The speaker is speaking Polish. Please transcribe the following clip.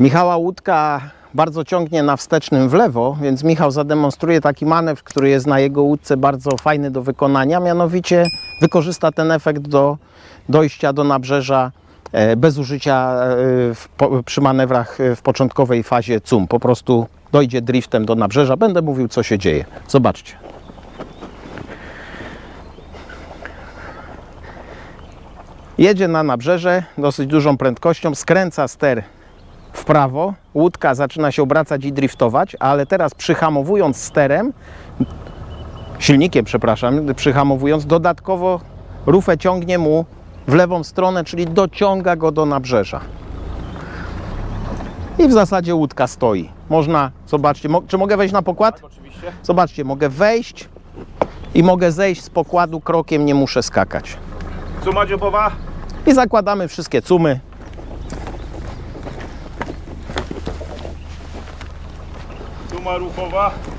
Michała łódka bardzo ciągnie na wstecznym w lewo, więc Michał zademonstruje taki manewr, który jest na jego łódce bardzo fajny do wykonania, mianowicie wykorzysta ten efekt do dojścia do nabrzeża e, bez użycia e, w, przy manewrach e, w początkowej fazie CUM. Po prostu dojdzie driftem do nabrzeża. Będę mówił, co się dzieje. Zobaczcie. Jedzie na nabrzeże dosyć dużą prędkością, skręca ster w prawo, łódka zaczyna się obracać i driftować, ale teraz przyhamowując sterem, silnikiem, przepraszam, przyhamowując, dodatkowo rufę ciągnie mu w lewą stronę, czyli dociąga go do nabrzeża. I w zasadzie łódka stoi. Można, zobaczcie, mo, czy mogę wejść na pokład? Oczywiście. Zobaczcie, mogę wejść i mogę zejść z pokładu krokiem, nie muszę skakać. Cuma dziobowa. I zakładamy wszystkie cumy. Cuma ruchowa.